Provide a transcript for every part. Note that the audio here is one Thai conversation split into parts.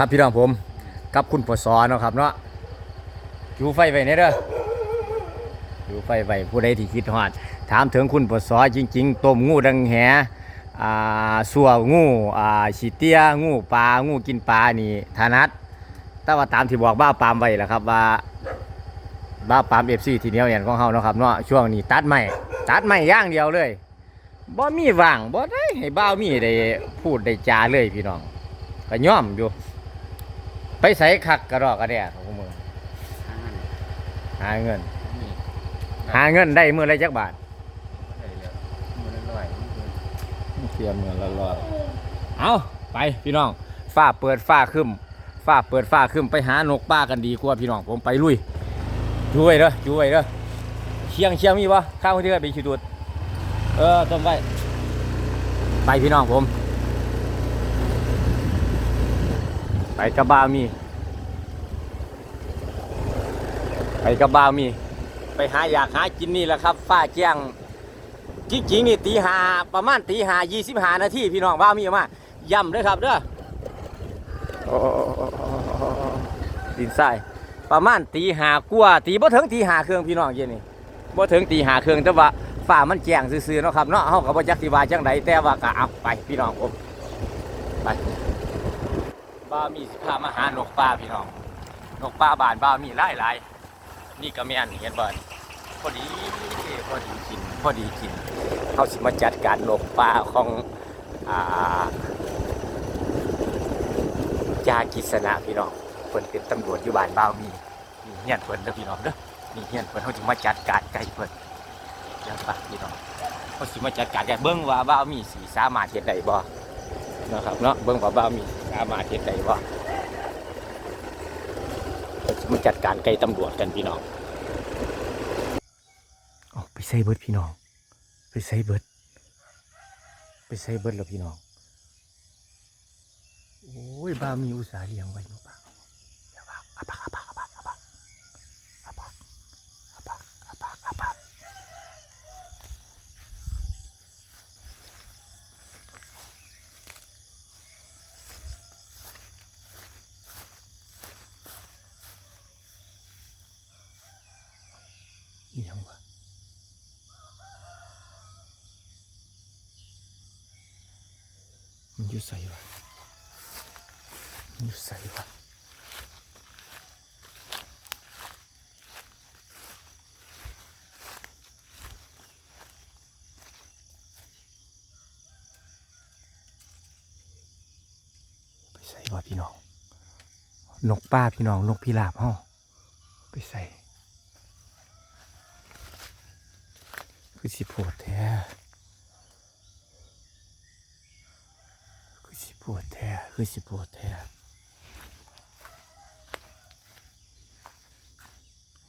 ครับพี่น้องผมกับคุณปสอเนาะครับเนาะอยู่ไฟไว้เนี่ยเด้ออยู่ไฟไว้ผู้ใดที่คิดฮอด ถามถึงคุณปสอจริง ๆต้มงูดังแหอ่าสัวงูอ่าฉีเตี้ยงูปลางูกินปลานี่ถนัดแต่ว่าตามที่บอกบ้าปามไว้แหละครับว่าบ้าปามเอฟซีทีเดียวอย่างของเฮาเนาะครับเนาะช่วงนี้ตัดไม่ตัดไม่ย่างเดียวเลยบ่มีว่างบ่ได้ให้บ้ามีได้พูดได้จาเลยพี่น้องก็ย่อมอยู่ ไปใส่คักกระรอกกระแดกของมือหาเงินหาเงินได้มือละจักบาทเทียมเงินละร้อยเอาไปพี่น้องฝ้าเปิดฝ้าขึ้นฝ้าเปิดฝ้าขึ้นไปหานกป้ากันดีกว่าพี่น้องผมไปลุยช่วยเด้อช่วยเด้อเชียงเชียงมีปะข้าวที่ไปชิดูดเออต้มไปไปพี่น้องผม ไปกระบามี ไปกระบามี ไปหาอยากหากินนี่แหละครับฟ้าแจ้งจริงๆนี่ตีหาประมาณตีหายี่สิบหานาทีพี่น้องบ้ามีมาย่ำเด้อครับเด้อโอ้ดินทรายประมาณตีหากว่าตีบ่ถึงตีหาเครื่องพี่น้องเย็นนี่บ่ถึงตีหาเครื่องแต่ว่าฟ้ามันแจ้งซื่อๆเนาะครับเนาะเฮาก็บ่จักสิว่าจังไดแต่ว่าก็เอาไปพี่น้องผมไป บ้ามีสิพามาหานกป่าพี่น้องนกป่าบ้านบ้ามีหลายๆนี่ก็แม่นเห็นบ่นพอดีพอดีกินพอดีกินเขาสิมาจัดการนกป่าของอ่ายากิษณะพี่น้องเพิ่นเป็นตำรวจอยู่บ้านบ่ามีนี่เฮียนเพิ่นเด้อพี่น้องเด้อนี่เฮียนเพิ่นเขาสิมาจัดการไก่เพิ่นเดี๋ยวปะพี่น้องเขาสิมาจัดการไก่เบิ่งว่าบ่ามีสิสามารถเฮ็ดได้บ่ นะครับเนาะเบิ่งว่าบ่ามีสามารถเฮ็ดได้บ่เขาสิมาจัดการไก่ตำรวจกันพี่น้องออกไปใส่เบิดพี่น้อง ไปใส่เบิด ไปใส่เบิดแล้วพี่น้องโอ้ยบ้ามีอุตสาห์เลี้ยงไว้เนาะบ้าเดี๋ยวบ้าอาปาอาปากอาปากอาปากอาปากอาปากอาปากอาปากอีหยังวะ มัน อยู่ใส่วะอยู่ใส่วะไปใส่วะพี่น้อง นกป้าพี่น้อง นกพิราบห้อไปใส่คือสิโพดแท้ คือสิ ปวดแท้คือสิปวดแท้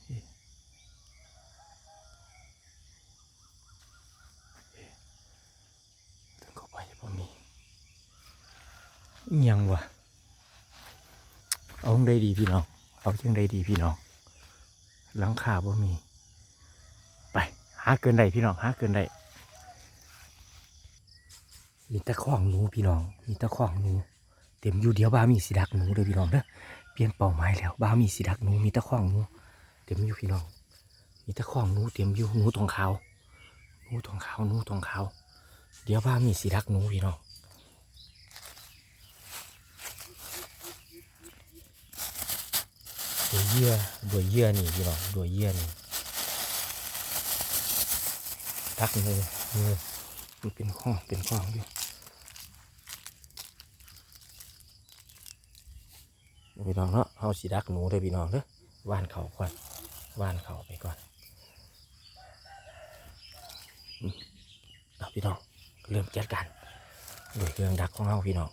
เอ๊ะเอ๊ะถึงไม่มียังวะเอาได้ดีพี่น้อง เอาจังได้ดีพี่น้องหลังคาบ่มี ไป หาเกินได้พี่น้อง หาเกินได้ มีตะข้องหนูพี่น้อง มีตะข้องหนู เต็มอยู่เดียวบ้ามีสีดักหนูเลยพี่น้องเด้อเปลี่ยนเป้าหมายแล้วบ้ามีสีดักหนูมีตะข้องหนู เต็มอยู่พี่น้อง มีตะข้องหนูเต็มอยู่หนูตรงขาวหนูตรงขาวหนูตรงขาวเดี๋ยวบ้ามีสีดักหนูพี่น้องโดยเยื่อโดยเยื่อนี่พี่น้องโดยเยื่อนี่ทักเลยเลยมันเป็นข้องเป็นข้องอยู่ พี่น้องเนาะเฮาสีดักหนูเลยพี่น้องเด้อว่านเขาก่อนว่านเขาไปก่อนอืมเอาพี่น้องเริ่มจัดการด้วยเครื่องดักของเฮาพี่น้อง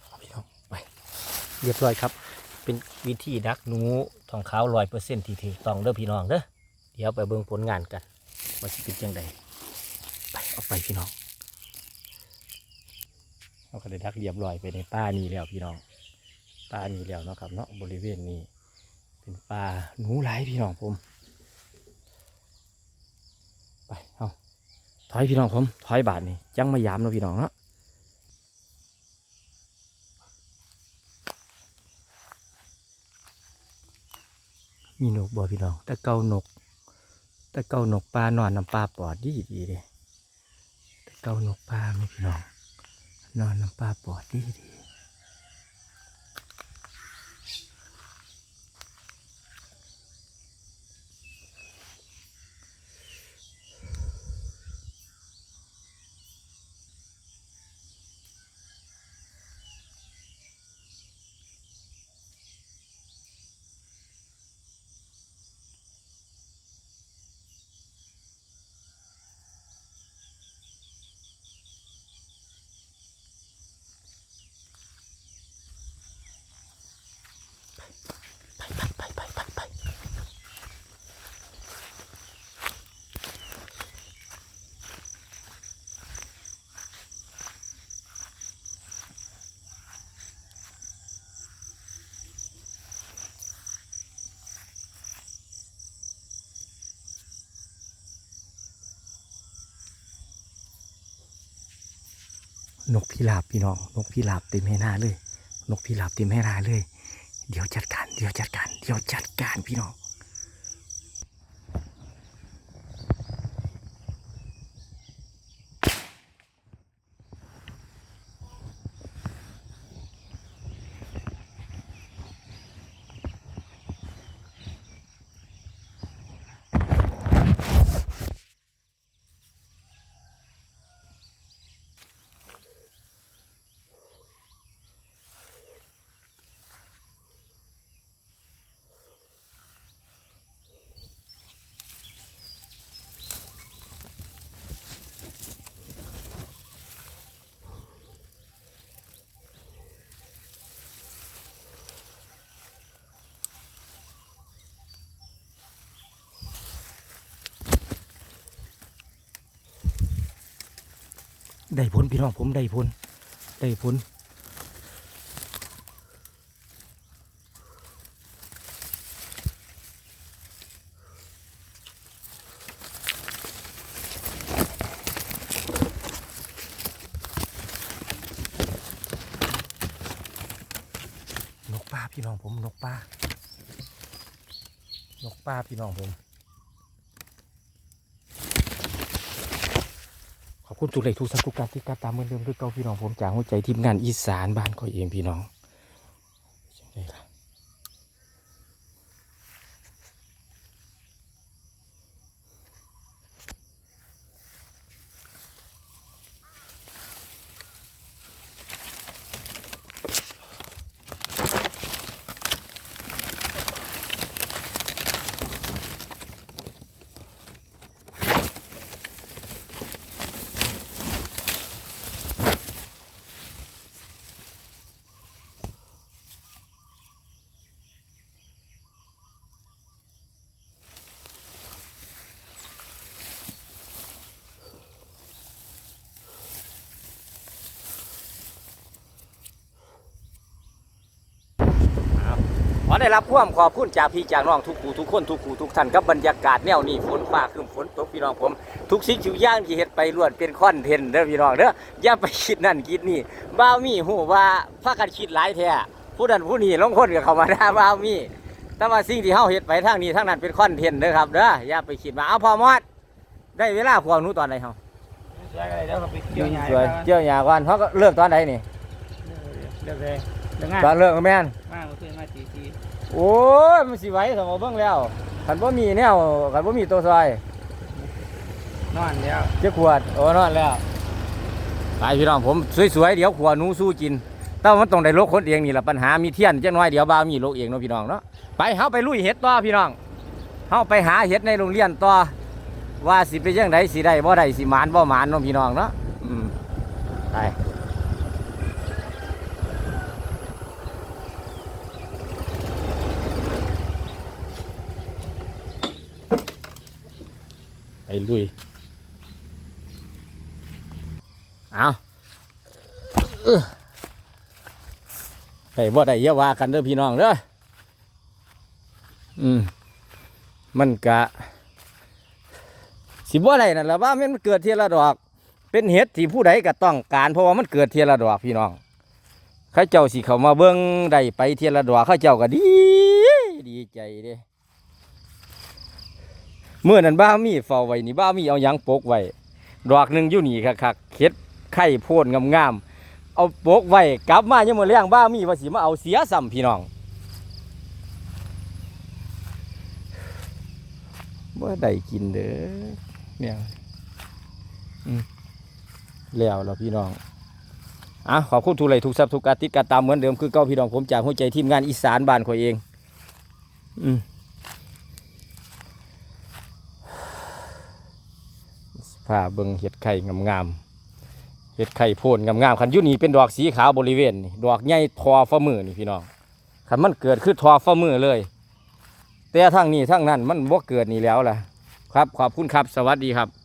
เอาพี่น้องไป เรียบร้อยครับ เป็นวิธีดักหนูทองขาวร้อยเปอร์เซ็นต์ที่ถูกต้องเด้อพี่น้องเด้อเดี๋ยวไปเบิ่งผลงานกันว่าสิเป็นจังใดไปเอาไปพี่น้องเอาก็ได้ดักเรียบร้อยไปในป้านี่แล้วพี่น้องปลานี่แล้วเนาะครับเนาะบริเวณนี้ เป็นปลาหนูหลายพี่น้องผมไปเอาถอยพี่น้องผมถอยบาทนี่ยังมายามเนาะพี่น้องเนาะ มีนกบ่พี่น้องตะเก่านกตะเก่านกปลานอนน้ำปลาปอดดีดีเลยตะเก่านกปลาไม่พี่น้องนอนน้ำปลาปอดดีดี นกพิราบพี่น้อง นกพิราบเต็มให้หน้าเลย นกพิราบเต็มให้หน้าเลย เดี๋ยวจัดการ เดี๋ยวจัดการ เดี๋ยวจัดการพี่น้อง ได้ผลพี่น้องผมได้ผลได้ผลนกป้าพี่น้องผมนกป้านกป้าพี่น้องผม ขอบ คุณตุเลยทุกสักุกกาศิกาตามเหมือนเดิมด้วยเก่าพี่น้องผมจากหัวใจทีมงานอีสานบ้านก็เองพี่น้อง อได้รับความขอบคุณจากพี่จากน้องทุกผู้ทุกคนทุกผู้ทุกท่านกับบรรยากาศแนวนี้ฝนฟ้าครึ้มฝนตกพี่น้องผม ทุกสิ่งทุกอย่างที่เฮ็ดไปล้วนเป็นคอนเทนต์เด้อพี่น้องเด้ออย่าไปคิดนั่นคิดนี่บ้ามีหูว่าพากันคิดหลายแท้ผู้นั้นผู้นี้ลงคนกับเขามาด่าบ้ามีแต่ว่าสิ่งที่เฮาเฮ็ดไปทางนี้ทางนั้นเป็นคอนเทนต์เด้อครับเด้ออย่าไปคิดว่าเอาพอมอดได้เวลาพวกหนูตอนไหนเฮาใช่เดี๋ยวเราไปเกี่ยวใหญ่สวยเจียวหยาก่อนเขาก็เลิกตอนไหนนี่เลิกเลย เลิกงานตอนเลิกก็แม่นมากขึ้นมาจีจีโอ้ยมันสิไหวสมองเบิ่งแล้วคันบ่มีแนวคันบ่มีตัวซอยนอนแล้วเจ้าขวดโอ้นอนแล้วไปพี่น้องผมสวยๆเดี๋ยวขวดหนูสู้กินแต่ว่ามันต้องได้ลกคนเองนี่แหละปัญหามีเทียนจังน้อยเดี๋ยวบ่าวมีลกเองเนาะพี่น้องเนาะไปเฮาไปลุยเห็ดต่อพี่น้องเฮาไปหาเห็ดในโรงเรียนต่อว่าสิเป็นจังไดสิได้บ่ได้สิหมานบ่หมานเนาะพี่น้องเนาะอืมไป ลุย เอาอได้บ่ได้อย่าว่ากันเด้อพี่น้องเด้อ อืม มันกะ สิบ่ได้นั่นละว่ามันเกิดเทียละดอก เป็นเห็ดที่ผู้ใดก็ต้องการ เพราะว่ามันเกิดเทียละดอกพี่น้องข้าเจ้าสิเขามาเบิ่งได้ไปเทียละดอกข้าเจ้าก็ดี ดีใจเด้ เมื่อนั้นบ้ามีเฝ้าไว้นี่บ้ามีเอายังปกไว้ดอกหนึ่งอยู่นี่คักๆเห็ดไข่โพดงามๆเอาปกไว้กลับมายังมื้อแรงบ้ามีว่าสิมาเอาเสียซ้ำพี่น้องบ่ได้กินเด้อเนี่ยแล้วเราพี่น้องอะขอบคุณทุกไลค์ทุกซับทุกการติดการตามเหมือนเดิมคือเก้าพี่น้องผมจากหัวใจทีมงานอีสานบ้านข่อยเอง อืม ผ้าเบิงเห็ดไข่งามๆเห็ดไข่โพนงามๆคันยุนี่เป็นดอกสีขาวบริเวณนี่ดอกใหญ่ทอฟ้ามือนี่พี่น้องคันมันเกิดคือทอฟ้ามือเลย แต่ทั้งนี้ทั้งนั้นมันบ่เกิดนี่แล้วล่ะครับ ขอบคุณครับสวัสดีครับ